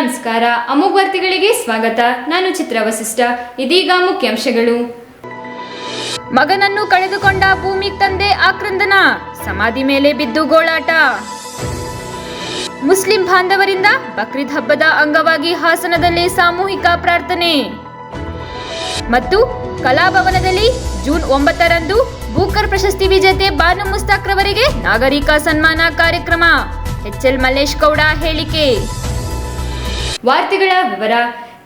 ನಮಸ್ಕಾರ. ಅಮೋಘ ವಾರ್ತೆಗಳಿಗೆ ಸ್ವಾಗತ. ನಾನು ಚಿತ್ರ ವಸಿಷ್ಠ. ಇದೀಗ ಮುಖ್ಯಾಂಶಗಳು. ಮಗನನ್ನು ಕಳೆದುಕೊಂಡ ಭೂಮಿ ತಂದೆ ಆಕ್ರಂದನ. ಸಮಾಧಿ ಮೇಲೆ ಬಿದ್ದು ಗೋಳಾಟ. ಮುಸ್ಲಿಂ ಬಾಂಧವರಿಂದ ಬಕ್ರೀದ್ ಹಬ್ಬದ ಅಂಗವಾಗಿ ಹಾಸನದಲ್ಲಿ ಸಾಮೂಹಿಕ ಪ್ರಾರ್ಥನೆ. ಮತ್ತು ಕಲಾಭವನದಲ್ಲಿ ಜೂನ್ ಒಂಬತ್ತರಂದು ಬೂಕರ್ ಪ್ರಶಸ್ತಿ ವಿಜೇತೆ ಬಾನು ಮುಸ್ತಾಕ್ರವರಿಗೆ ನಾಗರಿಕ ಸನ್ಮಾನ ಕಾರ್ಯಕ್ರಮ. ಎಚ್ ಎಲ್ ಮಲ್ಲೇಶ್ ಗೌಡ ಹೇಳಿಕೆ. ವಾರ್ತೆಗಳ ವಿವರ.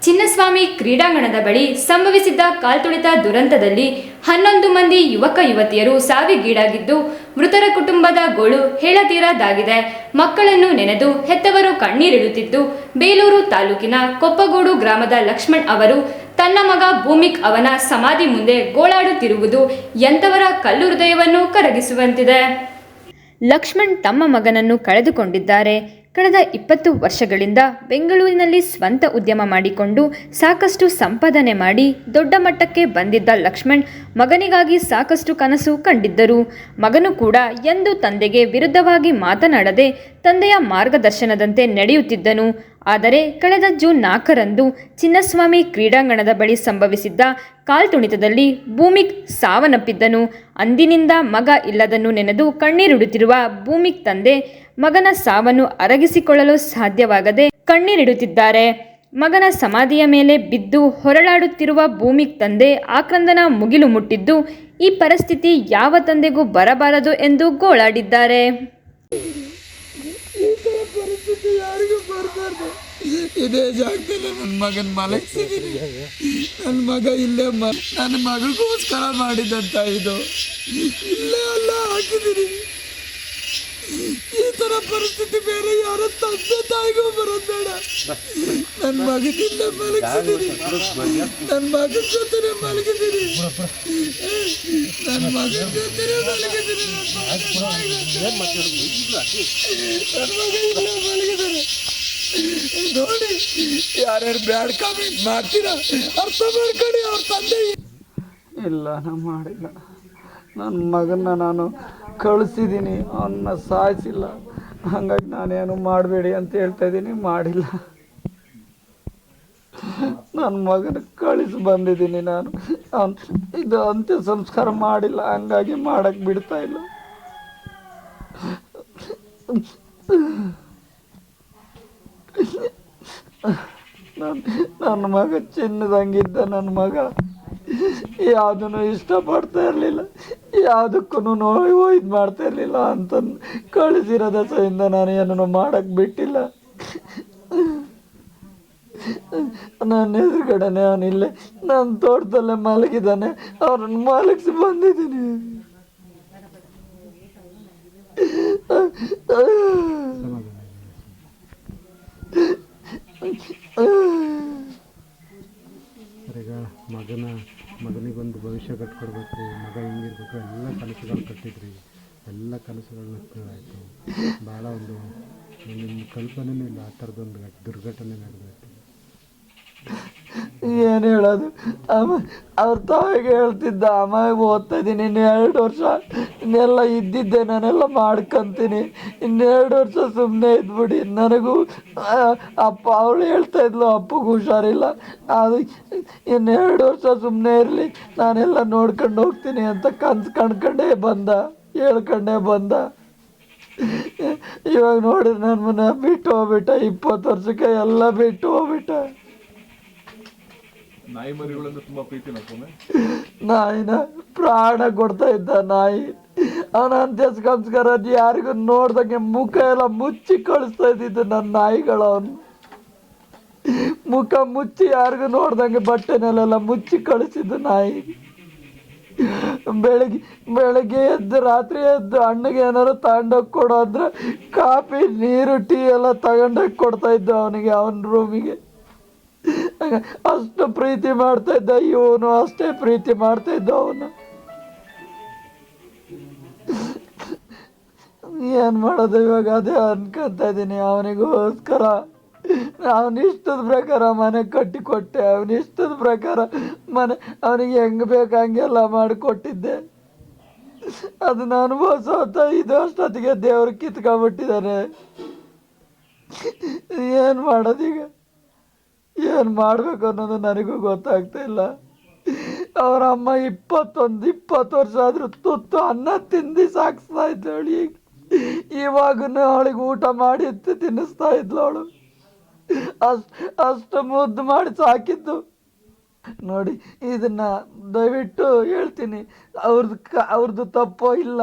ಚಿನ್ನಸ್ವಾಮಿ ಕ್ರೀಡಾಂಗಣದ ಬಳಿ ಸಂಭವಿಸಿದ್ದ ಕಾಲ್ತುಳಿತ ದುರಂತದಲ್ಲಿ ಹನ್ನೊಂದು ಮಂದಿ ಯುವಕ ಯುವತಿಯರು ಸಾವಿಗೀಡಾಗಿದ್ದು, ಮೃತರ ಕುಟುಂಬದ ಗೋಳು ಹೇಳತೀರದಾಗಿದೆ. ಮಕ್ಕಳನ್ನು ನೆನೆದು ಹೆತ್ತವರು ಕಣ್ಣೀರಿಡುತ್ತಿದ್ದು, ಬೇಲೂರು ತಾಲೂಕಿನ ಕೊಪ್ಪಗೋಡು ಗ್ರಾಮದ ಲಕ್ಷ್ಮಣ್ ಅವರು ತನ್ನ ಮಗ ಭೂಮಿಕ್ ಅವನ ಸಮಾಧಿ ಮುಂದೆ ಗೋಳಾಡುತ್ತಿರುವುದು ಎಂಥವರ ಕಲ್ಲು ಹೃದಯವನ್ನು ಕರಗಿಸುವಂತಿದೆ. ಲಕ್ಷ್ಮಣ್ ತಮ್ಮ ಮಗನನ್ನು ಕಳೆದುಕೊಂಡಿದ್ದಾರೆ. ಕಳೆದ ಇಪ್ಪತ್ತು ವರ್ಷಗಳಿಂದ ಬೆಂಗಳೂರಿನಲ್ಲಿ ಸ್ವಂತ ಉದ್ಯಮ ಮಾಡಿಕೊಂಡು ಸಾಕಷ್ಟು ಸಂಪಾದನೆ ಮಾಡಿ ದೊಡ್ಡ ಮಟ್ಟಕ್ಕೆ ಬಂದಿದ್ದ ಲಕ್ಷ್ಮಣ್ ಮಗನಿಗಾಗಿ ಸಾಕಷ್ಟು ಕನಸು ಕಂಡಿದ್ದರು. ಮಗನು ಕೂಡ ಎಂದು ತಂದೆಗೆ ವಿರುದ್ಧವಾಗಿ ಮಾತನಾಡದೆ ತಂದೆಯ ಮಾರ್ಗದರ್ಶನದಂತೆ ನಡೆಯುತ್ತಿದ್ದನು. ಆದರೆ ಕಳೆದ ಜೂನ್ ನಾಲ್ಕರಂದು ಚಿನ್ನಸ್ವಾಮಿ ಕ್ರೀಡಾಂಗಣದ ಬಳಿ ಸಂಭವಿಸಿದ್ದ ಕಾಲ್ತುಣಿತದಲ್ಲಿ ಭೂಮಿಕ್ ಸಾವನ್ನಪ್ಪಿದ್ದನು. ಅಂದಿನಿಂದ ಮಗ ಇಲ್ಲದನ್ನು ನೆನೆದು ಕಣ್ಣೀರಿಡುತ್ತಿರುವ ಭೂಮಿಕ್ ತಂದೆ ಮಗನ ಸಾವನ್ನು ಅರಗಿಸಿಕೊಳ್ಳಲು ಸಾಧ್ಯವಾಗದೆ ಕಣ್ಣೀರಿಡುತ್ತಿದ್ದಾರೆ. ಮಗನ ಸಮಾಧಿಯ ಮೇಲೆ ಬಿದ್ದು ಹೊರಳಾಡುತ್ತಿರುವ ಭೂಮಿಕ್ ತಂದೆ ಆಕ್ರಂದನ ಮುಗಿಲು ಮುಟ್ಟಿದ್ದು, ಈ ಪರಿಸ್ಥಿತಿ ಯಾವ ತಂದೆಗೂ ಬರಬಾರದು ಎಂದು ಗೋಳಾಡಿದ್ದಾರೆ. ಪರಿಸ್ಥಿತಿ ಯಾರಿಗೂ ಬರಬಾರ್ದು ಇದೇ ಜಾಗದಲ್ಲಿ ನನ್ನ ಮಗನ ಮಲಗಿಸಿದ್ದೀನಿ ನನ್ನ ಮಗ ಇಲ್ಲೇ ಮ, ನನ್ನ ಮಗಳಿಗೋಸ್ಕರ ಮಾಡಿದಂತ ಇದು. ಇಲ್ಲೇ ಅಲ್ಲ ಹಾಕಿದ್ದೀನಿ. ಈ ಥರ ಪರಿಸ್ಥಿತಿ ಬೇರೆ, ಯಾರ ತಂದೆ ತಾಯಿಗೂ ಬರೋದು ಬೇಡ. ನನ್ನ ಮಗನಿಂದ ಮಲಗಿಸಿದ್ದೀನಿ ನನ್ನ ಮಗನ ಜೊತೆನೆ ಮಲಗಿದ್ದೀನಿ ನನ್ನ ಮಗನ ಜೊತೆನೆ ಮಲಗಿದ್ದೀನಿ ನನ್ನ ಮಗ ಇಲ್ಲೇ ಮಲಗಿದ್ದಾರೆ ನೋಡಿ, ಯಾರ್ಯಾರು ಬ್ಯಾಡ್ ಕಾಮೆಂಟ್ ಮಾಡ್ತೀರಾ, ಅರ್ಥ ಮಾಡ್ಕೊಳ್ಳಿ, ಅವ್ರ ತಂದೆ ಇಲ್ಲ, ನಾ ಮಾಡಿಲ್ಲ. ನನ್ನ ಮಗನ್ನ ನಾನು ಕಳಿಸಿದ್ದೀನಿ ಅವನ್ನ ಸಾಯಿಸಿಲ್ಲ. ಹಾಗಾಗಿ ನಾನೇನು ಮಾಡಬೇಡಿ ಅಂತ ಹೇಳ್ತಾ ಇದ್ದೀನಿ, ಮಾಡಿಲ್ಲ. ನನ್ನ ಮಗನ ಕಳಿಸಿ ಬಂದಿದ್ದೀನಿ ನಾನು. ಇದು ಅಂತ್ಯ ಸಂಸ್ಕಾರ ಮಾಡಿಲ್ಲ, ಹಂಗಾಗಿ ಮಾಡಕ್ಕೆ ಬಿಡ್ತಾ ಇಲ್ಲ. ನನ್ನ ನನ್ನ ಮಗ ಚಿನ್ನದಂಗಿದ್ದ, ನನ್ನ ಮಗ ಯಾವುದನ್ನು ಇಷ್ಟಪಡ್ತಾ ಇರಲಿಲ್ಲ ಯಾವುದಕ್ಕೂ ನೋವು ಇದು ಮಾಡ್ತಾ ಇರಲಿಲ್ಲ ಅಂತ ಕಳಿಸಿರೋ ದಸೆಯಿಂದ ನಾನು ಏನನ್ನು ಮಾಡಕ್ಕೆ ಬಿಟ್ಟಿಲ್ಲ. ನನ್ನ ಎದುರುಗಡೆನೆ ಅವನಿಲ್ಲೇ ನನ್ನ ತೋಟದಲ್ಲೇ ಮಲಗಿದ್ದಾನೆ, ಅವ್ರನ್ನ ಮಲಗಿಸಿ ಬಂದಿದ್ದೀನಿ. ಮಗನ ಮಗನಿಗೊಂದು ಭವಿಷ್ಯ ಕಟ್ಕೊಡ್ಬೇಕು ಮಗ ಹಿಂಗಿರ್ಬೇಕು, ಎಲ್ಲ ಕನಸುಗಳು ಕಟ್ಟಿದ್ರಿ. ಎಲ್ಲ ಕನಸುಗಳನ್ನ ಆಯಿತು. ಭಾಳ ಒಂದು ನಿಮ್ಮ ಕಲ್ಪನೆನೇ ಇಲ್ಲ, ಆ ಥರದೊಂದು ಘಟ್- ದುರ್ಘಟನೆ ನಡೆದೈತೆ. ಏನು ಹೇಳೋದು? ಅಮ್ಮ, ಅವ್ರ ತಾಯಿಗೆ ಹೇಳ್ತಿದ್ದ, ಅಮ್ಮ ಓದ್ತಾ ಇದ್ದೀನಿ ಇನ್ನು ಎರಡು ವರ್ಷ. ಇನ್ನೆಲ್ಲ ಇದ್ದಿದ್ದೆ, ನಾನೆಲ್ಲ ಮಾಡ್ಕೊತೀನಿ. ಇನ್ನೆರಡು ವರ್ಷ ಸುಮ್ಮನೆ ಇದ್ಬಿಡಿ. ನನಗೂ ಅಪ್ಪ, ಅವಳು ಹೇಳ್ತಾ ಇದ್ಲು, ಅಪ್ಪಗೂ ಹುಷಾರಿಲ್ಲ. ಅದು ಇನ್ನೆರಡು ವರ್ಷ ಸುಮ್ಮನೆ ಇರಲಿ. ನಾನೆಲ್ಲ ನೋಡ್ಕೊಂಡು ಹೋಗ್ತೀನಿ ಅಂತ ಕನ್ಸು ಕಣ್ಕಂಡೇ ಬಂದ, ಹೇಳ್ಕೊಂಡೇ ಬಂದ. ಇವಾಗ ನೋಡಿದ್ರೆ ನನ್ನ ಮನೆ ಬಿಟ್ಟು ಹೋಗ್ಬಿಟ್ಟ. ಇಪ್ಪತ್ತು ವರ್ಷಕ್ಕೆ ಎಲ್ಲ ಬಿಟ್ಟು ಹೋಗ್ಬಿಟ್ಟ. ನಾಯಿ ಮರಿಗಳನ್ನು ತುಂಬಾ ನಾಯಿನ ಪ್ರಾಣ ಕೊಡ್ತಾ ಇದ್ದ ನಾಯಿ. ಅವನ ಅಂತ್ಯಸ್ಕೋಸ್ಕರ ಯಾರಿಗೂ ನೋಡ್ದಂಗೆ ಮುಖ ಎಲ್ಲ ಮುಚ್ಚಿ ಕಳಿಸ್ತಾ ಇದ್ದಿದ್ದು ನನ್ನ ನಾಯಿಗಳು. ಅವನು ಮುಖ ಮುಚ್ಚಿ ಯಾರಿಗೂ ನೋಡ್ದಂಗೆ ಬಟ್ಟೆನೆಲ್ಲ ಮುಚ್ಚಿ ಕಳಿಸಿದ್ದು ನಾಯಿ. ಬೆಳಿಗ್ಗೆ, ಬೆಳಗ್ಗೆ ಎದ್ದು, ರಾತ್ರಿ ಎದ್ದು ಅಣ್ಣಗೆ ಏನಾರು ತಗೊಂಡೋಗಿ ಕೊಡು ಅಂದ್ರೆ ಕಾಫಿ, ನೀರು, ಟೀ ಎಲ್ಲ ತಗೊಂಡೋಗಿ ಕೊಡ್ತಾ ಇದ್ದ ಅವನಿಗೆ, ಅವನ ರೂಮಿಗೆ ಅಷ್ಟು ಪ್ರೀತಿ ಮಾಡ್ತಾ ಇದ್ದ ಇವನು, ಅಷ್ಟೇ ಪ್ರೀತಿ ಮಾಡ್ತಾ ಇದ್ದ ಅವನು. ಏನ್ ಮಾಡೋದು ಇವಾಗ, ಅದೇ ಅನ್ಕೊಂತ ಇದ್ದೀನಿ, ಅವನಿಗೋಸ್ಕರ. ಅವನ ಇಷ್ಟದ ಪ್ರಕಾರ ಮನೆ ಕಟ್ಟಿ ಕೊಟ್ಟೆ ಅವನ ಇಷ್ಟದ ಪ್ರಕಾರ ಮನೆ, ಅವನಿಗೆ ಹೆಂಗ್ ಬೇಕು ಹಂಗೆಲ್ಲ ಮಾಡಿಕೊಟ್ಟಿದ್ದೆ. ಅದನ್ನ ಅನುಭವಿಸೋತ ಇದು ಅಷ್ಟೊತ್ತಿಗೆ ದೇವ್ರು ಕಿತ್ಕೊಂಡ್ಬಿಟ್ಟಿದ್ದಾರೆ ಏನು ಮಾಡೋದೀಗ ಏನು ಮಾಡಬೇಕು ಅನ್ನೋದು ನನಗೂ ಗೊತ್ತಾಗ್ತಾ ಇಲ್ಲ. ಅವರ ಅಮ್ಮ ಇಪ್ಪತ್ತೊಂದು, ಇಪ್ಪತ್ತು ವರ್ಷ ಆದರೂ ತುತ್ತು ಅನ್ನ ತಿಂದು ಸಾಕಿಸ್ತಾ ಅವಳು ಈಗ. ಇವಾಗೂ ಅವಳಿಗೆ ಊಟ ಮಾಡಿ ತಿನ್ನಿಸ್ತಾ ಇದ್ಲು ಅವಳು. ಅಷ್ಟು ಅಷ್ಟು ಮುದ್ದು ಮಾಡಿ ಸಾಕಿದ್ದು. ನೋಡಿ, ಇದನ್ನ ದಯವಿಟ್ಟು ಹೇಳ್ತೀನಿ. ಅವ್ರದ್ದು ಕ ಅವ್ರದ್ದು ತಪ್ಪೋ ಇಲ್ಲ.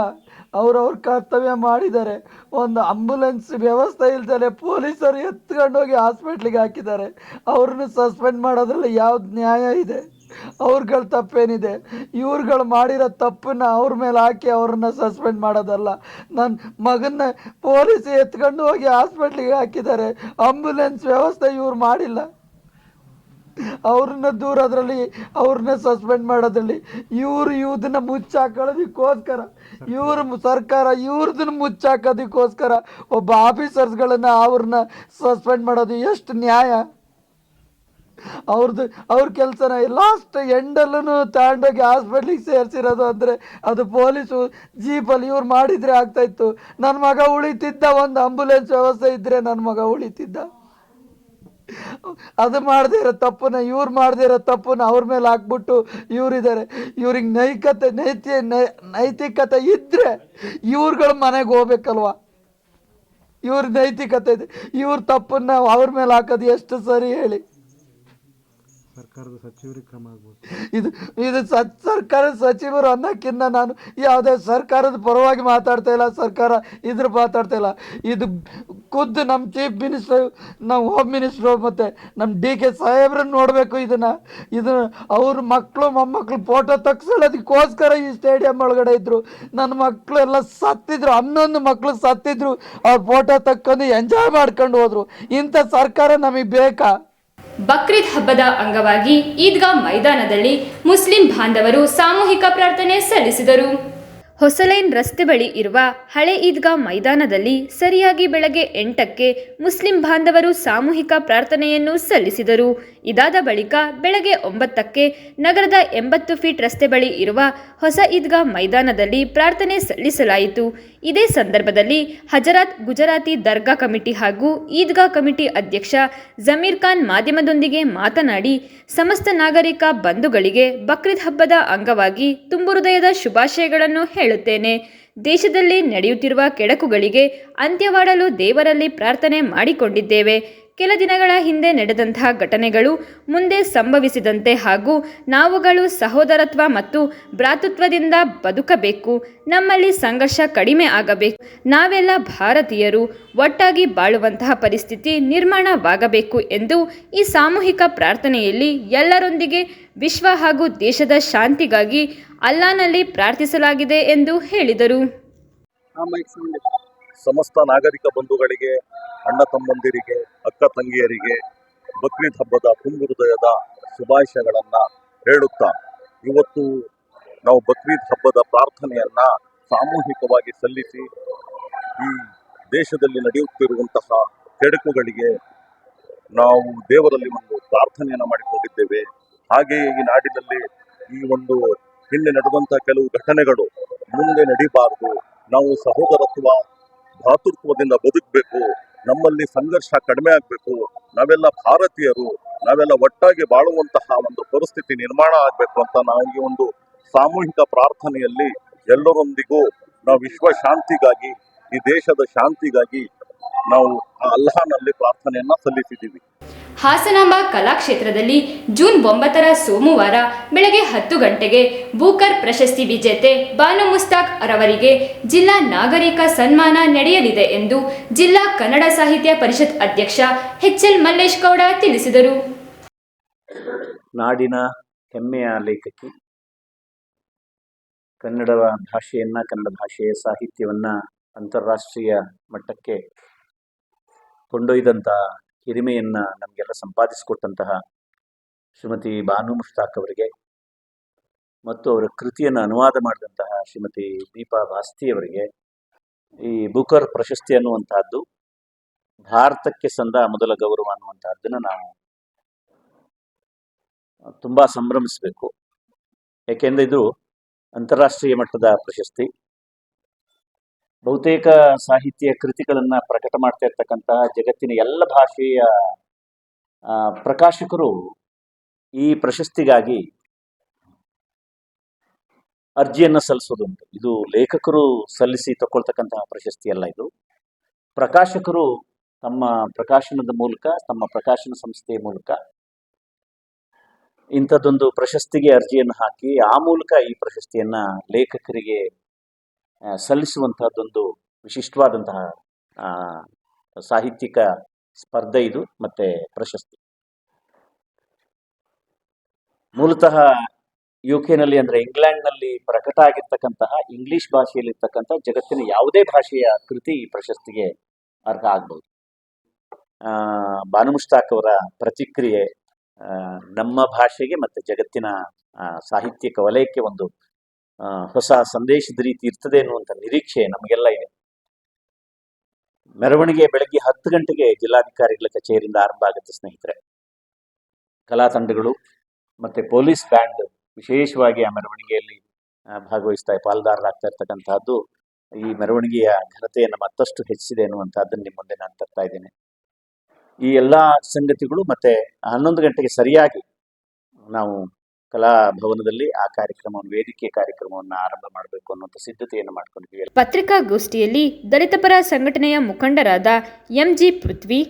ಅವ್ರವ್ರ ಕರ್ತವ್ಯ ಮಾಡಿದ್ದಾರೆ ಒಂದು ಆಂಬುಲೆನ್ಸ್ ವ್ಯವಸ್ಥೆ ಇಲ್ದಲೇ ಪೊಲೀಸರು ಎತ್ಕೊಂಡು ಹೋಗಿ ಹಾಸ್ಪಿಟ್ಲಿಗೆ ಹಾಕಿದ್ದಾರೆ. ಅವ್ರನ್ನ ಸಸ್ಪೆಂಡ್ ಮಾಡೋದ್ರಲ್ಲಿ ಯಾವ್ದು ನ್ಯಾಯ ಇದೆ? ಅವ್ರಗಳ ತಪ್ಪೇನಿದೆ? ಇವ್ರುಗಳು ಮಾಡಿರೋ ತಪ್ಪನ್ನ ಅವ್ರ ಮೇಲೆ ಹಾಕಿ ಅವ್ರನ್ನ ಸಸ್ಪೆಂಡ್ ಮಾಡೋದಲ್ಲ. ನನ್ನ ಮಗನ್ನ ಪೊಲೀಸ್ ಎತ್ಕೊಂಡು ಹೋಗಿ ಹಾಸ್ಪಿಟ್ಲಿಗೆ ಹಾಕಿದ್ದಾರೆ. ಆಂಬುಲೆನ್ಸ್ ವ್ಯವಸ್ಥೆ ಇವ್ರು ಮಾಡಿಲ್ಲ. ಅವ್ರನ್ನ ದೂರೋದ್ರಲ್ಲಿ ಅವ್ರನ್ನ ಸಸ್ಪೆಂಡ್ ಮಾಡೋದ್ರಲ್ಲಿ. ಇವ್ರು ಇವ್ದನ್ನ ಮುಚ್ಚಾಕೊಳ್ಳೋದಕ್ಕೋಸ್ಕರ, ಇವ್ರ ಸರ್ಕಾರ ಇವ್ರದನ್ನ ಮುಚ್ಚಾಕೋದಕ್ಕೋಸ್ಕರ ಒಬ್ಬ ಆಫೀಸರ್ಸ್ಗಳನ್ನ ಅವ್ರನ್ನ ಸಸ್ಪೆಂಡ್ ಮಾಡೋದು ಎಷ್ಟು ನ್ಯಾಯ? ಅವ್ರದ್ದು ಅವ್ರ ಕೆಲಸನ ಲಾಸ್ಟ್ ಎಂಡಲ್ಲೂ ತಗೊಂಡೋಗಿ ಹಾಸ್ಪಿಟ್ಲಿಗೆ ಸೇರಿಸಿರೋದು ಅಂದರೆ ಅದು ಪೊಲೀಸು, ಜೀಪಲ್ಲಿ ಇವ್ರು ಮಾಡಿದರೆ ಆಗ್ತಾಯಿತ್ತು ನನ್ನ ಮಗ ಉಳಿತಿದ್ದ, ಒಂದು ಆಂಬುಲೆನ್ಸ್ ವ್ಯವಸ್ಥೆ ಇದ್ದರೆ ನನ್ನ ಮಗ ಉಳಿತಿದ್ದ. ಅದು ಮಾಡದೇ ಇರೋ ತಪ್ಪನ್ನ, ಇವ್ರು ಮಾಡದೇ ಇರೋ ತಪ್ಪನ್ನ ಅವ್ರ ಮೇಲೆ ಹಾಕ್ಬಿಟ್ಟು ಇವರಿದ್ದಾರೆ ಇವ್ರಿಗೆ ನೈಕತೆ, ನೈತಿ ನೈತಿಕತೆ ಇದ್ರೆ ಇವ್ರುಗಳ ಮನೆಗೆ ಹೋಗ್ಬೇಕಲ್ವಾ? ಇವ್ರ ನೈತಿಕತೆ ಇದೆ. ಇವ್ರ ತಪ್ಪನ್ನ ಅವ್ರ ಮೇಲೆ ಹಾಕೋದು ಎಷ್ಟು ಸರಿ ಹೇಳಿ. ಸರ್ಕಾರದ ಸಚಿವರಿಗೆ ಕ್ರಮ ಆಗ್ಬೋದು. ಇದು ಇದು ಸ ಸರ್ಕಾರದ ಸಚಿವರು ಅನ್ನೋಕ್ಕಿಂತ ನಾನು ಯಾವುದೇ ಸರ್ಕಾರದ ಪರವಾಗಿ ಮಾತಾಡ್ತಾ ಇಲ್ಲ, ಸರ್ಕಾರ ಇದ್ರ ಮಾತಾಡ್ತಾ ಇಲ್ಲ. ಇದು ಖುದ್ದು ನಮ್ಮ ಚೀಫ್ ಮಿನಿಸ್ಟರ್ ನಮ್ಮ ಹೋಮ್ ಮಿನಿಸ್ಟ್ರು ಮತ್ತು ನಮ್ಮ ಡಿ ಕೆ ಸಾಹೇಬ್ರನ್ನ ನೋಡಬೇಕು ಇದನ್ನು. ಇದು ಅವ್ರ ಮಕ್ಕಳು ಮೊಮ್ಮಕ್ಕಳು ಫೋಟೋ ತೆಗ್ಸೋದಕ್ಕೋಸ್ಕರ ಈ ಸ್ಟೇಡಿಯಂ ಒಳಗಡೆ ಇದ್ದರು ನನ್ನ ಮಕ್ಕಳು ಎಲ್ಲ ಸತ್ತಿದ್ರು, ಹನ್ನೊಂದು ಮಕ್ಕಳು ಸತ್ತಿದ್ರು. ಅವ್ರ ಫೋಟೋ ತಕ್ಕೊಂಡು ಎಂಜಾಯ್ ಮಾಡ್ಕೊಂಡು ಹೋದರು. ಇಂಥ ಸರ್ಕಾರ ನಮಗೆ ಬೇಕಾ? ಬಕ್ರೀದ್ ಹಬ್ಬದ ಅಂಗವಾಗಿ ಈದ್ಗಾ ಮೈದಾನದಲ್ಲಿ ಮುಸ್ಲಿಂ ಬಾಂಧವರು ಸಾಮೂಹಿಕ ಪ್ರಾರ್ಥನೆ ಸಲ್ಲಿಸಿದರು. ಹೊಸಲೈನ್ ರಸ್ತೆ ಬಳಿ ಇರುವ ಹಳೆ ಈದ್ಗಾ ಮೈದಾನದಲ್ಲಿ ಸರಿಯಾಗಿ ಬೆಳಗ್ಗೆ ಎಂಟಕ್ಕೆ ಮುಸ್ಲಿಂ ಬಾಂಧವರು ಸಾಮೂಹಿಕ ಪ್ರಾರ್ಥನೆಯನ್ನು ಸಲ್ಲಿಸಿದರು. ಇದಾದ ಬಳಿಕ ಬೆಳಗ್ಗೆ ಒಂಬತ್ತಕ್ಕೆ ನಗರದ ಎಂಬತ್ತು ಫೀಟ್ ರಸ್ತೆ ಬಳಿ ಇರುವ ಹೊಸ ಈದ್ಗಾ ಮೈದಾನದಲ್ಲಿ ಪ್ರಾರ್ಥನೆ ಸಲ್ಲಿಸಲಾಯಿತು. ಇದೇ ಸಂದರ್ಭದಲ್ಲಿ ಹಜರಾತ್ ಗುಜರಾತಿ ದರ್ಗಾ ಕಮಿಟಿ ಹಾಗೂ ಈದ್ಗಾ ಕಮಿಟಿ ಅಧ್ಯಕ್ಷ ಜಮೀರ್ ಖಾನ್ ಮಾಧ್ಯಮದೊಂದಿಗೆ ಮಾತನಾಡಿ, ಸಮಸ್ತ ನಾಗರಿಕ ಬಂಧುಗಳಿಗೆ ಬಕ್ರೀದ್ ಹಬ್ಬದ ಅಂಗವಾಗಿ ತುಂಬು ಹೃದಯದ ಶುಭಾಶಯಗಳನ್ನು ಹೇಳುತ್ತೇನೆ. ದೇಶದಲ್ಲಿ ನಡೆಯುತ್ತಿರುವ ಕೆಡಕುಗಳಿಗೆ ಅಂತ್ಯವಾಡಲು ದೇವರಲ್ಲಿ ಪ್ರಾರ್ಥನೆ ಮಾಡಿಕೊಂಡಿದ್ದೇವೆ. ಕೆಲ ದಿನಗಳ ಹಿಂದೆ ನಡೆದಂತಹ ಘಟನೆಗಳು ಮುಂದೆ ಸಂಭವಿಸಿದಂತೆ ಹಾಗೂ ನಾವುಗಳು ಸಹೋದರತ್ವ ಮತ್ತು ಭ್ರಾತೃತ್ವದಿಂದ ಬದುಕಬೇಕು, ನಮ್ಮಲ್ಲಿ ಸಂಘರ್ಷ ಕಡಿಮೆ ಆಗಬೇಕು, ನಾವೆಲ್ಲ ಭಾರತೀಯರು, ಒಟ್ಟಾಗಿ ಬಾಳುವಂತಹ ಪರಿಸ್ಥಿತಿ ನಿರ್ಮಾಣವಾಗಬೇಕು ಎಂದು ಈ ಸಾಮೂಹಿಕ ಪ್ರಾರ್ಥನೆಯಲ್ಲಿ ಎಲ್ಲರೊಂದಿಗೆ ವಿಶ್ವ ಹಾಗೂ ದೇಶದ ಶಾಂತಿಗಾಗಿ ಅಲ್ಲಾನಲ್ಲಿ ಪ್ರಾರ್ಥಿಸಲಾಗಿದೆ ಎಂದು ಹೇಳಿದರು. ಸಮಸ್ತ ನಾಗರಿಕ ಬಂಧುಗಳಿಗೆ ಅಣ್ಣ ತಮ್ಮಂದಿರಿಗೆ, ಅಕ್ಕ ತಂಗಿಯರಿಗೆ ಬಕ್ರೀದ್ ಹಬ್ಬದ ತುಂಬು ಹೃದಯದ ಶುಭಾಶಯಗಳನ್ನ ಹೇಳುತ್ತಾ ಇವತ್ತು ನಾವು ಬಕ್ರೀದ್ ಹಬ್ಬದ ಪ್ರಾರ್ಥನೆಯನ್ನ ಸಾಮೂಹಿಕವಾಗಿ ಸಲ್ಲಿಸಿ ಈ ದೇಶದಲ್ಲಿ ನಡೆಯುತ್ತಿರುವಂತಹ ಕೆಡಕುಗಳಿಗೆ ನಾವು ದೇವರಲ್ಲಿ ಒಂದು ಪ್ರಾರ್ಥನೆಯನ್ನು ಮಾಡಿಕೊಂಡಿದ್ದೇವೆ. ಹಾಗೆಯೇ ಈ ನಾಡಿನಲ್ಲಿ ಈ ಒಂದು ಹಿಂದೆ ನಡೆದಂತಹ ಕೆಲವು ಘಟನೆಗಳು ಮುಂದೆ ನಡೀಬಾರದು. ನಾವು ಸಹೋದರತ್ವ ಭ್ರಾತೃತ್ವದಿಂದ ಬದುಕಬೇಕು. ನಮ್ಮಲ್ಲಿ ಸಂಘರ್ಷ ಕಡಿಮೆ ಆಗಬೇಕು. ನಾವೆಲ್ಲ ಭಾರತೀಯರು, ನಾವೆಲ್ಲ ಒಟ್ಟಾಗಿ ಬಾಳುವಂತಹ ಒಂದು ಪರಿಸ್ಥಿತಿ ನಿರ್ಮಾಣ ಆಗಬೇಕು ಅಂತ ನಾವು ಈ ಒಂದು ಸಾಮೂಹಿಕ ಪ್ರಾರ್ಥನೆಯಲ್ಲಿ ಎಲ್ಲರೊಂದಿಗೂ ನಾವು ವಿಶ್ವ ಶಾಂತಿಗಾಗಿ, ಈ ದೇಶದ ಶಾಂತಿಗಾಗಿ ನಾವು ಆ ಅಲ್ಲಾಹನಲ್ಲಿ ಪ್ರಾರ್ಥನೆಯನ್ನ ಸಲ್ಲಿಸಿದ್ದೀವಿ. ಹಾಸನಾಂಬ ಕಲಾಕ್ಷೇತ್ರದಲ್ಲಿ ಜೂನ್ ಒಂಬತ್ತರ ಸೋಮವಾರ ಬೆಳಗ್ಗೆ ಹತ್ತು ಗಂಟೆಗೆ ಬೂಕರ್ ಪ್ರಶಸ್ತಿ ವಿಜೇತೆ ಬಾನು ಮುಸ್ತಾಕ್ ರವರಿಗೆ ಜಿಲ್ಲಾ ನಾಗರಿಕ ಸನ್ಮಾನ ನಡೆಯಲಿದೆ ಎಂದು ಜಿಲ್ಲಾ ಕನ್ನಡ ಸಾಹಿತ್ಯ ಪರಿಷತ್ ಅಧ್ಯಕ್ಷ ಎಚ್ ಎಲ್ ಮಲ್ಲೇಶ್ ಗೌಡ ತಿಳಿಸಿದರು. ನಾಡಿನ ಹೆಮ್ಮೆಯ ಲೇಖಕಿ, ಕನ್ನಡ ಭಾಷೆಯನ್ನು, ಕನ್ನಡ ಭಾಷೆಯ ಸಾಹಿತ್ಯವನ್ನು ಅಂತಾರಾಷ್ಟ್ರೀಯ ಮಟ್ಟಕ್ಕೆ ಕೊಂಡೊಯ್ದಂಥ ಹಿರಿಮೆಯನ್ನು ನಮಗೆಲ್ಲ ಸಂಪಾದಿಸಿಕೊಟ್ಟಂತಹ ಶ್ರೀಮತಿ ಬಾನು ಮುಷ್ತಾಕ್ ಅವರಿಗೆ ಮತ್ತು ಅವರ ಕೃತಿಯನ್ನು ಅನುವಾದ ಮಾಡಿದಂತಹ ಶ್ರೀಮತಿ ದೀಪಾ ಭಾಸ್ತಿ ಅವರಿಗೆ ಈ ಬುಕರ್ ಪ್ರಶಸ್ತಿ ಅನ್ನುವಂತಹದ್ದು ಭಾರತಕ್ಕೆ ಸಂದ ಮೊದಲ ಗೌರವ ಅನ್ನುವಂತಹದ್ದನ್ನು ನಾವು ತುಂಬ ಸಂಭ್ರಮಿಸಬೇಕು. ಏಕೆಂದರೆ ಇದು ಅಂತಾರಾಷ್ಟ್ರೀಯ ಮಟ್ಟದ ಪ್ರಶಸ್ತಿ. ಬಹುತೇಕ ಸಾಹಿತ್ಯ ಕೃತಿಗಳನ್ನು ಪ್ರಕಟ ಮಾಡ್ತಾ ಇರ್ತಕ್ಕಂತಹ ಜಗತ್ತಿನ ಎಲ್ಲ ಭಾಷೆಯ ಪ್ರಕಾಶಕರು ಈ ಪ್ರಶಸ್ತಿಗಾಗಿ ಅರ್ಜಿಯನ್ನು ಸಲ್ಲಿಸೋದುಂಟು ಇದು ಲೇಖಕರು ಸಲ್ಲಿಸಿ ತಗೊಳ್ತಕ್ಕಂತಹ ಪ್ರಶಸ್ತಿ ಅಲ್ಲ ಇದು. ಪ್ರಕಾಶಕರು ತಮ್ಮ ಪ್ರಕಾಶನದ ಮೂಲಕ, ತಮ್ಮ ಪ್ರಕಾಶನ ಸಂಸ್ಥೆಯ ಮೂಲಕ ಇಂಥದ್ದೊಂದು ಪ್ರಶಸ್ತಿಗೆ ಅರ್ಜಿಯನ್ನು ಹಾಕಿ, ಆ ಮೂಲಕ ಈ ಪ್ರಶಸ್ತಿಯನ್ನ ಲೇಖಕರಿಗೆ ಸಲ್ಲಿಸುವಂತಹದ್ದೊಂದು ವಿಶಿಷ್ಟವಾದಂತಹ ಸಾಹಿತ್ಯಿಕ ಸ್ಪರ್ಧೆ ಇದು ಮತ್ತೆ ಪ್ರಶಸ್ತಿ. ಮೂಲತಃ ಯು ಅಂದ್ರೆ ಇಂಗ್ಲೆಂಡ್ನಲ್ಲಿ ಪ್ರಕಟ ಆಗಿರ್ತಕ್ಕಂತಹ ಇಂಗ್ಲಿಷ್ ಭಾಷೆಯಲ್ಲಿರ್ತಕ್ಕಂಥ ಜಗತ್ತಿನ ಯಾವುದೇ ಭಾಷೆಯ ಕೃತಿ ಈ ಪ್ರಶಸ್ತಿಗೆ ಅರ್ಹ ಆಗ್ಬೋದು. ಆ, ಬಾನು ಮುಷ್ತಾಕ್ ಅವರ ಪ್ರತಿಕ್ರಿಯೆ ನಮ್ಮ ಭಾಷೆಗೆ ಮತ್ತೆ ಜಗತ್ತಿನ ಸಾಹಿತ್ಯಕ ವಲಯಕ್ಕೆ ಒಂದು ಹೊಸ ಸಂದೇಶದ ರೀತಿ ಇರ್ತದೆ ಅನ್ನುವಂಥ ನಿರೀಕ್ಷೆ ನಮಗೆಲ್ಲ ಇದೆ. ಮೆರವಣಿಗೆ ಬೆಳಗ್ಗೆ ಹತ್ತು ಗಂಟೆಗೆ ಜಿಲ್ಲಾಧಿಕಾರಿಗಳ ಕಚೇರಿಯಿಂದ ಆರಂಭ ಆಗುತ್ತೆ ಸ್ನೇಹಿತರೆ. ಕಲಾ ತಂಡಗಳು ಮತ್ತೆ ಪೊಲೀಸ್ ಬ್ಯಾಂಡ್ ವಿಶೇಷವಾಗಿ ಆ ಮೆರವಣಿಗೆಯಲ್ಲಿ ಭಾಗವಹಿಸ್ತಾ ಪಾಲ್ದಾರರಾಗ್ತಾ ಇರ್ತಕ್ಕಂತಹದ್ದು ಈ ಮೆರವಣಿಗೆಯ ಘನತೆಯನ್ನು ಮತ್ತಷ್ಟು ಹೆಚ್ಚಿಸಿದೆ ಅನ್ನುವಂಥದ್ದನ್ನು ನಿಮ್ಮ ಮುಂದೆ ನಾನು ತರ್ತಾ ಇದ್ದೇನೆ. ಈ ಎಲ್ಲ ಸಂಗತಿಗಳು ಮತ್ತೆ ಹನ್ನೊಂದು ಗಂಟೆಗೆ ಸರಿಯಾಗಿ ನಾವು ಕಲಾ ಭವನದಲ್ಲಿ ಆ ಕಾರ್ಯಕ್ರಮವನ್ನು ವೇದಿಕೆ ಕಾರ್ಯಕ್ರಮವನ್ನು ಆರಂಭ ಮಾಡಬೇಕು ಅನ್ನುವಂಥ ಸಿದ್ಧತೆಯನ್ನು ಮಾಡ್ಕೊಂಡಿದ್ದೀವಿ ಪತ್ರಿಕಾಗೋಷ್ಠಿಯಲ್ಲಿ ದಲಿತ ಪರ ಸಂಘಟನೆಯ ಮುಖಂಡರಾದ ಎಂಜಿ ಪೃಥ್ವಿ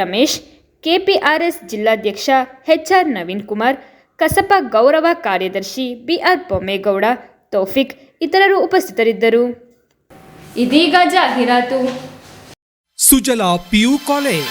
ರಮೇಶ್ ಕೆಪಿಆರ್ಎಸ್ ಜಿಲ್ಲಾಧ್ಯಕ್ಷ ಎಚ್ಆರ್ ನವೀನ್ ಕುಮಾರ್ ಕಸಪ ಗೌರವ ಕಾರ್ಯದರ್ಶಿ ಬಿಆರ್ ಬೊಮ್ಮೇಗೌಡ ತೌಫಿಕ್ ಇತರರು ಉಪಸ್ಥಿತರಿದ್ದರು. ಇದೀಗ ಜಾಹೀರಾತು. Sujala PU college.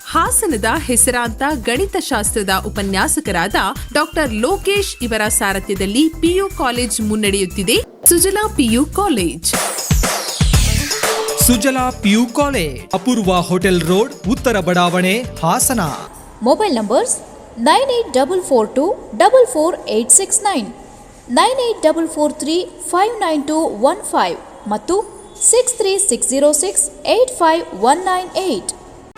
ಹಾಸನದ ಹೆಸರಾಂತ ಗಣಿತಶಾಸ್ತ್ರದ ಉಪನ್ಯಾಸಕರಾದ ಡಾಕ್ಟರ್ ಲೋಕೇಶ್ ಇವರ ಸಾರಥ್ಯದಲ್ಲಿ ಪಿಯು ಕಾಲೇಜ್ ಮುನ್ನಡೆಯುತ್ತಿದೆ. Sujala PU college. Sujala PU college Apoorva hotel road ಉತ್ತರ ಬಡಾವಣೆ Hassan. Mobile numbers nine eight double four two double four eight six nine nine eight double four three five nine two one five ಮತ್ತು six three six zero six eight five one nine eight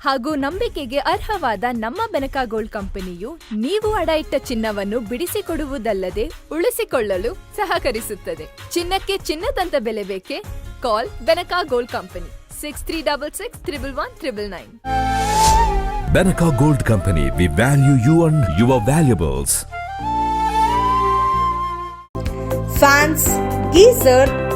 ಹಾಗೂ ನಂಬಿಕೆಗೆ ಅರ್ಹವಾದ ನಮ್ಮ Benaka gold ಕಂಪನಿಯು ನೀವು ಅಡ ಇಟ್ಟ ಚಿನ್ನವನ್ನು ಬಿಡಿಸಿಕೊಡುವುದಲ್ಲದೆ ಉಳಿಸಿಕೊಳ್ಳಲು ಸಹಕರಿಸುತ್ತದೆ. ಚಿನ್ನಕ್ಕೆ ಚಿನ್ನದಂತ ಬೆಲೆ ಬೇಕೆ? Call Benaka gold company six three double six triple one triple nine. Benaka gold company we value you and your valuables fans geyser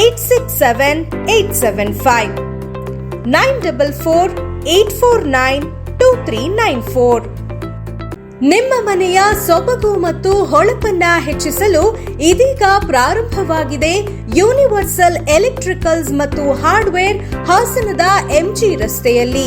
eight six seven eight seven five nine double four eight four nine two three nine four ನಿಮ್ಮ ಮನೆಯ ಸೊಬಗು ಮತ್ತು ಹೊಳಪನ್ನ ಹೆಚ್ಚಿಸಲು ಇದೀಗ ಪ್ರಾರಂಭವಾಗಿದೆ universal electricals ಮತ್ತು hardware ಹಾಸನದ ಎಂಜಿ ರಸ್ತೆಯಲ್ಲಿ.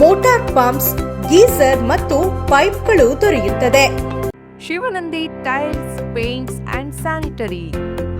motor pumps geyser ಮತ್ತು ಪೈಪ್ಗಳು ದೊರೆಯುತ್ತದೆ. Shivanandi tiles paints and sanitary.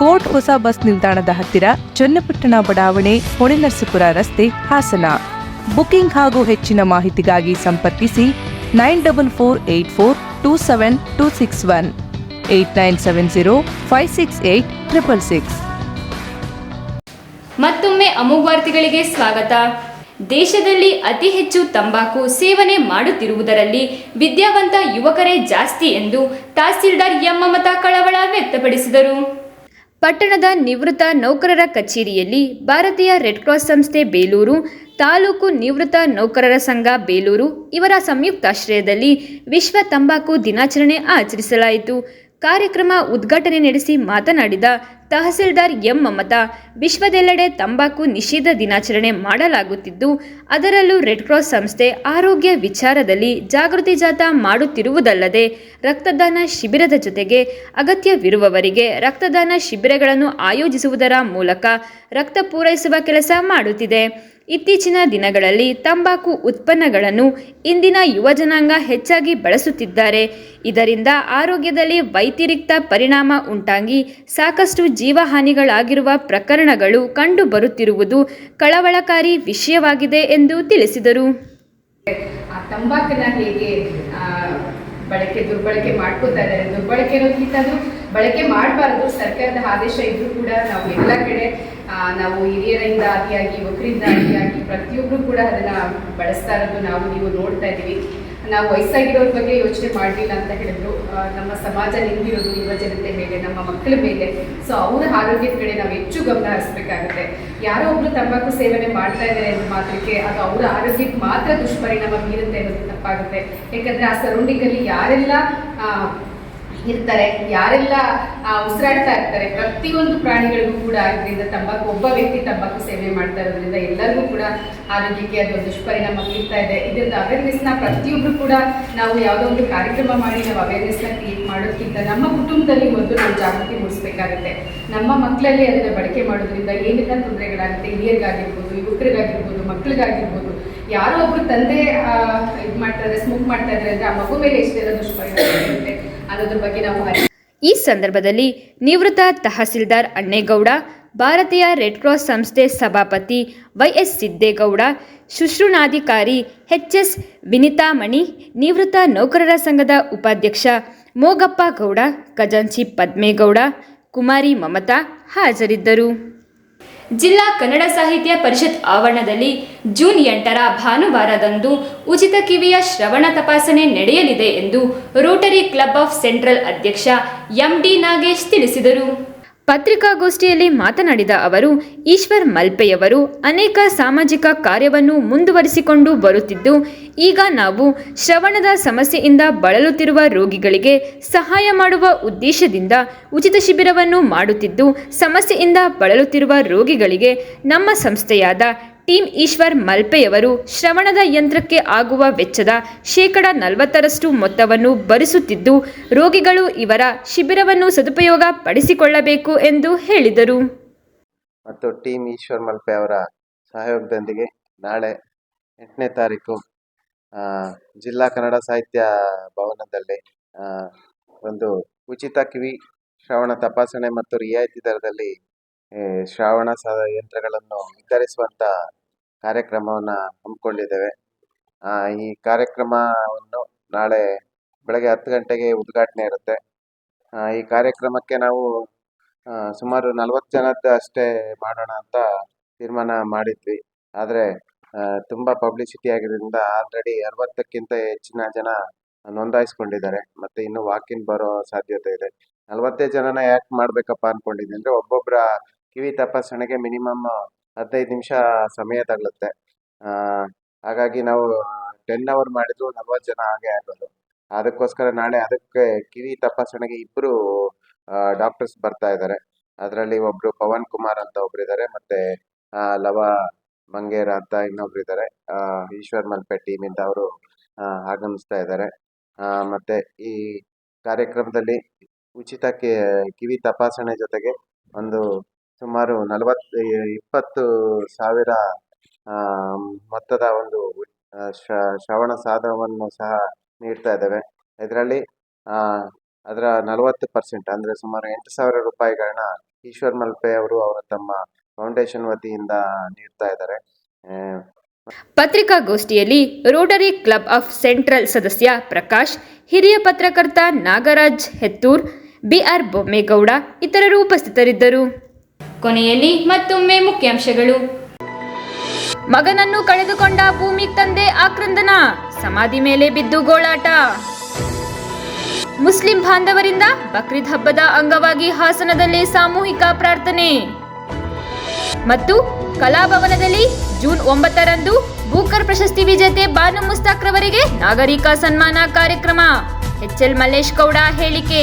Court ಹೊಸ ಬಸ್ ನಿಲ್ದಾಣದ ಹತ್ತಿರ ಚನ್ನಪಟ್ಟಣ ಬಡಾವಣೆ, ಹೊಳೆನರಸೀಪುರ ರಸ್ತೆ ಹಾಸನ. ಬುಕಿಂಗ್ ಹಾಗೂ ಹೆಚ್ಚಿನ ಮಾಹಿತಿಗಾಗಿ ಸಂಪರ್ಕಿಸಿ nine double four eight four two seven two six one, eight nine seven zero five six eight triple six. ಮತ್ತೊಮ್ಮೆ ಅಮೋಘ ವಾರ್ತೆಗಳಿಗೆ ಸ್ವಾಗತ. ದೇಶದಲ್ಲಿ ಅತಿ ಹೆಚ್ಚು ತಂಬಾಕು ಸೇವನೆ ಮಾಡುತ್ತಿರುವುದರಲ್ಲಿ ವಿದ್ಯಾವಂತ ಯುವಕರೇ ಜಾಸ್ತಿ ಎಂದು ತಹಸೀಲ್ದಾರ್ ಎಂ ಮಮತಾ ಕಳವಳ ವ್ಯಕ್ತಪಡಿಸಿದರು. ಪಟ್ಟಣದ ನಿವೃತ್ತ ನೌಕರರ ಕಚೇರಿಯಲ್ಲಿ ಭಾರತೀಯ ರೆಡ್ ಕ್ರಾಸ್ ಸಂಸ್ಥೆ ಬೇಲೂರು, ತಾಲೂಕು ನಿವೃತ್ತ ನೌಕರರ ಸಂಘ ಬೇಲೂರು ಇವರ ಸಂಯುಕ್ತಾಶ್ರಯದಲ್ಲಿ ವಿಶ್ವ ತಂಬಾಕು ದಿನಾಚರಣೆ ಆಚರಿಸಲಾಯಿತು. ಕಾರ್ಯಕ್ರಮ ಉದ್ಘಾಟನೆ ನಡೆಸಿ ಮಾತನಾಡಿದ ತಹಸೀಲ್ದಾರ್ ಎಂ ಮಮತಾ, ವಿಶ್ವದೆಲ್ಲೆಡೆ ತಂಬಾಕು ನಿಷೇಧ ದಿನಾಚರಣೆ ಮಾಡಲಾಗುತ್ತಿದ್ದು, ಅದರಲ್ಲೂ ರೆಡ್ ಕ್ರಾಸ್ ಸಂಸ್ಥೆ ಆರೋಗ್ಯ ವಿಚಾರದಲ್ಲಿ ಜಾಗೃತಿ ಜಾಥಾ ಮಾಡುತ್ತಿರುವುದಲ್ಲದೆ, ರಕ್ತದಾನ ಶಿಬಿರದ ಜೊತೆಗೆ ಅಗತ್ಯವಿರುವವರಿಗೆ ರಕ್ತದಾನ ಶಿಬಿರಗಳನ್ನು ಆಯೋಜಿಸುವುದರ ಮೂಲಕ ರಕ್ತ ಪೂರೈಸುವ ಕೆಲಸ ಮಾಡುತ್ತಿದೆ. ಇತ್ತೀಚಿನ ದಿನಗಳಲ್ಲಿ ತಂಬಾಕು ಉತ್ಪನ್ನಗಳನ್ನು ಇಂದಿನ ಯುವಜನಾಂಗ ಹೆಚ್ಚಾಗಿ ಬಳಸುತ್ತಿದ್ದಾರೆ. ಇದರಿಂದ ಆರೋಗ್ಯದಲ್ಲಿ ವೈತಿರಿಕ್ತ ಪರಿಣಾಮ ಉಂಟಾಗಿ ಸಾಕಷ್ಟು ಜೀವಹಾನಿಗಳಾಗಿರುವ ಪ್ರಕರಣಗಳು ಕಂಡುಬರುತ್ತಿರುವುದು ಕಳವಳಕಾರಿ ವಿಷಯವಾಗಿದೆ ಎಂದು ತಿಳಿಸಿದರು. ತಂಬಾಕನ್ನ ಹೇಗೆ ಬಳಕೆ, ದುರ್ಬಳಕೆ ಮಾಡ್ಕೋತಾ ಇದ್ದಾರೆ. ದುರ್ಬಳಕೆ ಅದು ಬಳಕೆ ಮಾಡಬಾರ್ದು. ಸರ್ಕಾರದ ಆದೇಶ ಇದ್ರೂ ಕೂಡ ನಾವು ಎಲ್ಲ ಕಡೆ ನಾವು ಹಿರಿಯರಿಂದ ಆದಿಯಾಗಿ ಯುವಕರಿಂದ ಆದಿಯಾಗಿ ಪ್ರತಿಯೊಬ್ಬರು ಕೂಡ ಅದನ್ನ ಬಳಸ್ತಾ ಇರೋದು ನಾವು, ನೀವು ನೋಡ್ತಾ ಇದ್ದೀವಿ ನಾವು ವಯಸ್ಸಾಗಿರೋರ ಬಗ್ಗೆ ಯೋಚನೆ ಮಾಡಲಿಲ್ಲ ಅಂತ ಹೇಳಿದ್ರು. ನಮ್ಮ ಸಮಾಜ ನಿಂತಿರೋದು ಯುವ ಜನತೆ ಮೇಲೆ, ನಮ್ಮ ಮಕ್ಕಳ ಮೇಲೆ. ಸೊ ಅವರ ಆರೋಗ್ಯದ ಕಡೆ ನಾವು ಹೆಚ್ಚು ಗಮನ ಹರಿಸ್ಬೇಕಾಗುತ್ತೆ. ಯಾರೋ ಒಬ್ರು ತಂಬಾಕು ಸೇವನೆ ಮಾಡ್ತಾ ಇದ್ದಾರೆ ಅನ್ನೋ ಮಾತ್ರಕ್ಕೆ ಅದು ಅವರ ಆರೋಗ್ಯಕ್ಕೆ ಮಾತ್ರ ದುಷ್ಪರಿಣಾಮ ಬೀರುತ್ತೆ ಅನ್ನೋದು ತಪ್ಪಾಗುತ್ತೆ. ಯಾಕಂದ್ರೆ ಆ ಸರೌಂಡಿಂಗ್ ಅಲ್ಲಿ ಯಾರೆಲ್ಲ ಇರ್ತಾರೆ. ಯಾರೆಲ್ಲ ಉಸಿರಾಡ್ತಾ ಇರ್ತಾರೆ, ಪ್ರತಿಯೊಂದು ಪ್ರಾಣಿಗಳಿಗೂ ಕೂಡ ಇದರಿಂದ ತಂಬಾಕು, ಒಬ್ಬ ವ್ಯಕ್ತಿ ತಂಬಾಕು ಸೇವೆ ಮಾಡ್ತಾ ಇರೋದ್ರಿಂದ ಎಲ್ಲರಿಗೂ ಕೂಡ ಆರೋಗ್ಯಕ್ಕೆ ಅದು ದುಷ್ಪರಿಣಾಮ ಬೀರ್ತಾ ಇದೆ. ಇದರಿಂದ ಅವೇರ್ನೆಸ್ನ ಪ್ರತಿಯೊಬ್ಬರು ಕೂಡ ನಾವು ಯಾವುದೋ ಒಂದು ಕಾರ್ಯಕ್ರಮ ಮಾಡಿ ನಾವು ಅವೇರ್ನೆಸ್ನ ಕ್ರಿಯೇಟ್ ಮಾಡೋದಕ್ಕಿಂತ ನಮ್ಮ ಕುಟುಂಬದಲ್ಲಿ ಮೊದಲು ನಾವು ಜಾಗೃತಿ ಮೂಡಿಸಬೇಕಾಗುತ್ತೆ. ನಮ್ಮ ಮಕ್ಕಳಲ್ಲಿ ಅದನ್ನು ಬಳಕೆ ಮಾಡೋದ್ರಿಂದ ಏನೆಲ್ಲ ತೊಂದರೆಗಳಾಗುತ್ತೆ, ಹಿರಿಯರಿಗಾಗಿರ್ಬೋದು, ಯುವಕರಿಗಾಗಿರ್ಬೋದು, ಮಕ್ಕಳಿಗಾಗಿರ್ಬೋದು, ಯಾರೋ ಒಬ್ಬರು ತಂದೆ ಇದು ಮಾಡ್ತಾ ಇದ್ದಾರೆ ಸ್ಮೋಕ್ ಮಾಡ್ತಾ ಇದ್ದಾರೆ ಅಂದರೆ ಆ ಮಗು ಮೇಲೆ ಎಷ್ಟೆಲ್ಲ ದುಷ್ಪರಿಣಾಮ ಬೀರುತ್ತೆ? ಅನ್ನೋದ್ರ ಬಗ್ಗೆ ನಾವು ಈ ಸಂದರ್ಭದಲ್ಲಿ ನಿವೃತ್ತ ತಹಸೀಲ್ದಾರ್ ಅಣ್ಣೇಗೌಡ, ಭಾರತೀಯ ರೆಡ್ ಕ್ರಾಸ್ ಸಂಸ್ಥೆ ಸಭಾಪತಿ ವೈಎಸ್ ಸಿದ್ದೇಗೌಡ ಶುಶ್ರೂಣಾಧಿಕಾರಿ ಎಚ್ ಎಸ್ ವಿನಿತಾಮಣಿ, ನಿವೃತ್ತ ನೌಕರರ ಸಂಘದ ಉಪಾಧ್ಯಕ್ಷ ಮೋಗಪ್ಪ ಗೌಡ, ಖಜಾಂಚಿ ಪದ್ಮೇಗೌಡ, ಕುಮಾರಿ ಮಮತಾ ಹಾಜರಿದ್ದರು. ಜಿಲ್ಲಾ ಕನ್ನಡ ಸಾಹಿತ್ಯ ಪರಿಷತ್ ಆವರಣದಲ್ಲಿ ಜೂನ್ ಎಂಟರ ಭಾನುವಾರದಂದು ಉಚಿತ ಕಿವಿಯ ಶ್ರವಣ ತಪಾಸಣೆ ನಡೆಯಲಿದೆ ಎಂದು ರೋಟರಿ ಕ್ಲಬ್ ಆಫ್ ಸೆಂಟ್ರಲ್ ಅಧ್ಯಕ್ಷ ಎಂಡಿ ನಾಗೇಶ್ ತಿಳಿಸಿದರು. ಪತ್ರಿಕಾಗೋಷ್ಠಿಯಲ್ಲಿ ಮಾತನಾಡಿದ ಅವರು, ಈಶ್ವರ್ ಮಲ್ಪೆಯವರು ಅನೇಕ ಸಾಮಾಜಿಕ ಕಾರ್ಯವನ್ನು ಮುಂದುವರಿಸಿಕೊಂಡು ಬರುತ್ತಿದ್ದು, ಈಗ ನಾವು ಶ್ರವಣದ ಸಮಸ್ಯೆಯಿಂದ ಬಳಲುತ್ತಿರುವ ರೋಗಿಗಳಿಗೆ ಸಹಾಯ ಮಾಡುವ ಉದ್ದೇಶದಿಂದ ಉಚಿತ ಶಿಬಿರವನ್ನು ಮಾಡುತ್ತಿದ್ದು, ಸಮಸ್ಯೆಯಿಂದ ಬಳಲುತ್ತಿರುವ ರೋಗಿಗಳಿಗೆ ನಮ್ಮ ಸಂಸ್ಥೆಯಾದ ಟೀಮ್ ಈಶ್ವರ್ ಮಲ್ಪೆಯವರು ಶ್ರವಣದ ಯಂತ್ರಕ್ಕೆ ಆಗುವ ವೆಚ್ಚದ ಶೇಕಡ ನಲವತ್ತರಷ್ಟು ಮೊತ್ತವನ್ನು ಭರಿಸುತ್ತಿದ್ದು, ರೋಗಿಗಳು ಇವರ ಶಿಬಿರವನ್ನು ಸದುಪಯೋಗ ಪಡಿಸಿಕೊಳ್ಳಬೇಕು ಎಂದು ಹೇಳಿದರು. ಮತ್ತು ಟೀಂ ಈಶ್ವರ್ ಮಲ್ಪೆ ಅವರ ಸಹಯೋಗದೊಂದಿಗೆ ನಾಳೆ ಎಂಟನೇ ತಾರೀಕು ಜಿಲ್ಲಾ ಕನ್ನಡ ಸಾಹಿತ್ಯ ಭವನದಲ್ಲಿ ಒಂದು ಉಚಿತ ಕಿವಿ ಶ್ರವಣ ತಪಾಸಣೆ ಮತ್ತು ರಿಯಾಯಿತಿ ದರದಲ್ಲಿ ಶ್ರವಣ ಸ ಯಂತ್ರಗಳನ್ನು ವಿತರಿಸುವಂಥ ಕಾರ್ಯಕ್ರಮವನ್ನು ಹಮ್ಮಿಕೊಂಡಿದ್ದೇವೆ. ಈ ಕಾರ್ಯಕ್ರಮವನ್ನು ನಾಳೆ ಬೆಳಗ್ಗೆ ಹತ್ತು ಗಂಟೆಗೆ ಉದ್ಘಾಟನೆ ಇರುತ್ತೆ. ಈ ಕಾರ್ಯಕ್ರಮಕ್ಕೆ ನಾವು ಸುಮಾರು ನಲವತ್ತು ಜನದ್ದು ಅಷ್ಟೇ ಮಾಡೋಣ ಅಂತ ತೀರ್ಮಾನ ಮಾಡಿದ್ವಿ. ಆದರೆ ತುಂಬ ಪಬ್ಲಿಸಿಟಿ ಆಗಿರೋದ್ರಿಂದ ಆಲ್ರೆಡಿ ಅರವತ್ತಕ್ಕಿಂತ ಹೆಚ್ಚಿನ ಜನ ನೋಂದಾಯಿಸ್ಕೊಂಡಿದ್ದಾರೆ. ಮತ್ತು ಇನ್ನು ವಾಕಿನ್ ಬರೋ ಸಾಧ್ಯತೆ ಇದೆ. ನಲವತ್ತೇ ಜನನ ಯಾಕೆ ಮಾಡಬೇಕಪ್ಪ ಅಂದ್ಕೊಂಡಿದ್ದೀನಿ ಅಂದರೆ ಒಬ್ಬೊಬ್ಬರ ಕಿವಿ ತಪಾಸಣೆಗೆ ಮಿನಿಮಮ್ ಹದಿನೈದು ನಿಮಿಷ ಸಮಯ ತಗಲುತ್ತೆ. ಹಾಗಾಗಿ ನಾವು ಟೆನ್ ಅವರ್ ಮಾಡಿದ್ರು ನಲ್ವತ್ತು ಜನ ಹಾಗೆ ಆಗೋದು. ಅದಕ್ಕೋಸ್ಕರ ನಾಳೆ ಅದಕ್ಕೆ ಕಿವಿ ತಪಾಸಣೆಗೆ ಇಬ್ಬರು ಡಾಕ್ಟರ್ಸ್ ಬರ್ತಾ ಇದ್ದಾರೆ. ಅದರಲ್ಲಿ ಒಬ್ರು ಪವನ್ ಕುಮಾರ್ ಅಂತ ಒಬ್ರು ಇದ್ದಾರೆ, ಮತ್ತೆ ಲವ ಮಂಗೇರ ಅಂತ ಇನ್ನೊಬ್ರು ಇದ್ದಾರೆ. ಈಶ್ವರ್ ಮಲ್ಪೆ ಟೀಮಿಂದ ಅವರು ಆಗಮಿಸ್ತಾ ಇದ್ದಾರೆ. ಮತ್ತೆ ಈ ಕಾರ್ಯಕ್ರಮದಲ್ಲಿ ಉಚಿತ ಕಿವಿ ತಪಾಸಣೆ ಜೊತೆಗೆ ಒಂದು ಸುಮಾರು ನಲವತ್ತು ಇಪ್ಪತ್ತು ಸಾವಿರ ಮೊತ್ತದ ಒಂದು ಶ್ರವಣ ಸಾಧನವನ್ನು ಸಹ ನೀಡ್ತಾ ಇದ್ದೇವೆ. ಇದರಲ್ಲಿ ಅದರ ನಲವತ್ತು ಪರ್ಸೆಂಟ್, ಅಂದರೆ ಸುಮಾರು ಎಂಟು ಸಾವಿರ ರೂಪಾಯಿಗಳನ್ನ ಈಶ್ವರ್ ಮಲ್ಪೆ ಅವರು ಅವರ ತಮ್ಮ ಫೌಂಡೇಶನ್ ವತಿಯಿಂದ ನೀಡ್ತಾ ಇದ್ದಾರೆ. ಪತ್ರಿಕಾಗೋಷ್ಠಿಯಲ್ಲಿ ರೋಟರಿ ಕ್ಲಬ್ ಆಫ್ ಸೆಂಟ್ರಲ್ ಸದಸ್ಯ ಪ್ರಕಾಶ್, ಹಿರಿಯ ಪತ್ರಕರ್ತ ನಾಗರಾಜ್ ಹೆತ್ತೂರ್ ಬಿಆರ್ ಬೊಮ್ಮೇಗೌಡ ಇತರರು ಉಪಸ್ಥಿತರಿದ್ದರು. ಕೊನೆಯಲ್ಲಿ ಮತ್ತೊಮ್ಮೆ ಮುಖ್ಯಾಂಶಗಳು. ಮಗನನ್ನು ಕಳೆದುಕೊಂಡ ಭೂಮಿ ತಂದೆ ಆಕ್ರಂದನ, ಸಮಾಧಿ ಮೇಲೆ ಬಿದ್ದು ಗೋಳಾಟ. ಮುಸ್ಲಿಂ ಬಾಂಧವರಿಂದ ಬಕ್ರೀದ್ ಹಬ್ಬದ ಅಂಗವಾಗಿ ಹಾಸನದಲ್ಲಿ ಸಾಮೂಹಿಕ ಪ್ರಾರ್ಥನೆ. ಮತ್ತು ಕಲಾಭವನದಲ್ಲಿ ಜೂನ್ ಒಂಬತ್ತರಂದು ಬೂಕರ್ ಪ್ರಶಸ್ತಿ ವಿಜೇತೆ ಬಾನು ಮುಸ್ತಾಕ್ರವರಿಗೆ ನಾಗರಿಕ ಸನ್ಮಾನ ಕಾರ್ಯಕ್ರಮ. ಎಚ್ಎಲ್ ಮಲ್ಲೇಶ್ ಗೌಡ ಹೇಳಿಕೆ.